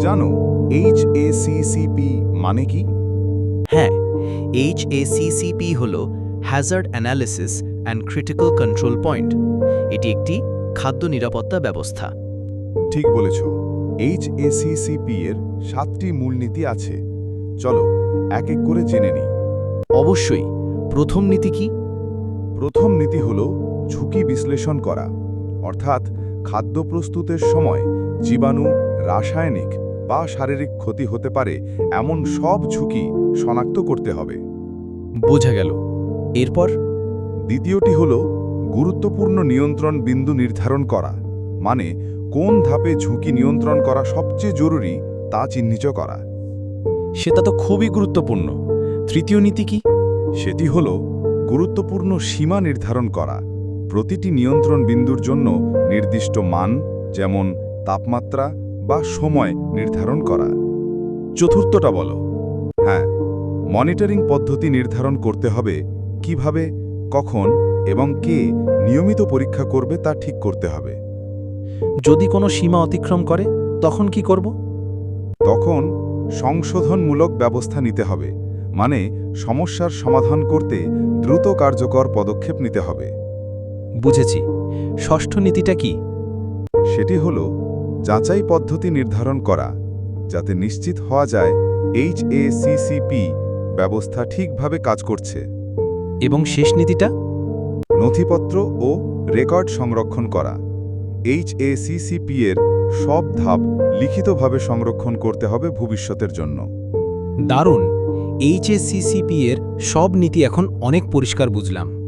জানো এইচ এসিসিপি মানে কি? হ্যাঁ এইচএসিসিপি হল hazard analysis and critical control point এটি একটি খাদ্য নিরাপত্তা ব্যবস্থা। ঠিক বলেছ এইচ এসিসিপি এর সাতটি মূলনীতি আছে। চলো এক এক করে জেনে নিই। অবশ্যই প্রথম নীতি কি? প্রথম নীতি হল ঝুঁকি বিশ্লেষণ করা। অর্থাৎ খাদ্য প্রস্তুতের সময় জীবাণু রাসায়নিক বা শারীরিক ক্ষতি হতে পারে এমন সব ঝুঁকি শনাক্ত করতে হবে। বোঝা গেল। এরপর? দ্বিতীয়টি হল গুরুত্বপূর্ণ নিয়ন্ত্রণ বিন্দু নির্ধারণ করা মানে কোন ধাপে ঝুঁকি নিয়ন্ত্রণ করা সবচেয়ে জরুরি তা চিহ্নিত করা। সেটা তো খুবই গুরুত্বপূর্ণ। তৃতীয় নীতি কি? সেটি হল গুরুত্বপূর্ণ সীমা নির্ধারণ করা প্রতিটি নিয়ন্ত্রণ বিন্দুর জন্য নির্দিষ্ট মান যেমন তাপমাত্রা বা সময় নির্ধারণ করা। চতুর্থটা বলো। হ্যাঁ মনিটরিং পদ্ধতি নির্ধারণ করতে হবে কীভাবে কখন এবং কে নিয়মিত পরীক্ষা করবে তা ঠিক করতে হবে। যদি কোনো সীমা অতিক্রম করে তখন কি করব? তখন সংশোধনমূলক ব্যবস্থা নিতে হবে মানে সমস্যার সমাধান করতে দ্রুত কার্যকর পদক্ষেপ নিতে হবে। বুঝেছি। ষষ্ঠ নীতিটা কি? সেটি হল যাচাই পদ্ধতি নির্ধারণ করা যাতে নিশ্চিত হওয়া যায় এইচ এইচএসিসিপি ব্যবস্থা ঠিকভাবে কাজ করছে। এবং শেষ নীতিটা? নথিপত্র ও রেকর্ড সংরক্ষণ করা এইচ এইচএসিসিপি এর সব ধাপ লিখিতভাবে সংরক্ষণ করতে হবে ভবিষ্যতের জন্য। দারুণ! এইচএসসিসিপি এর সব নীতি এখন অনেক পরিষ্কার বুঝলাম।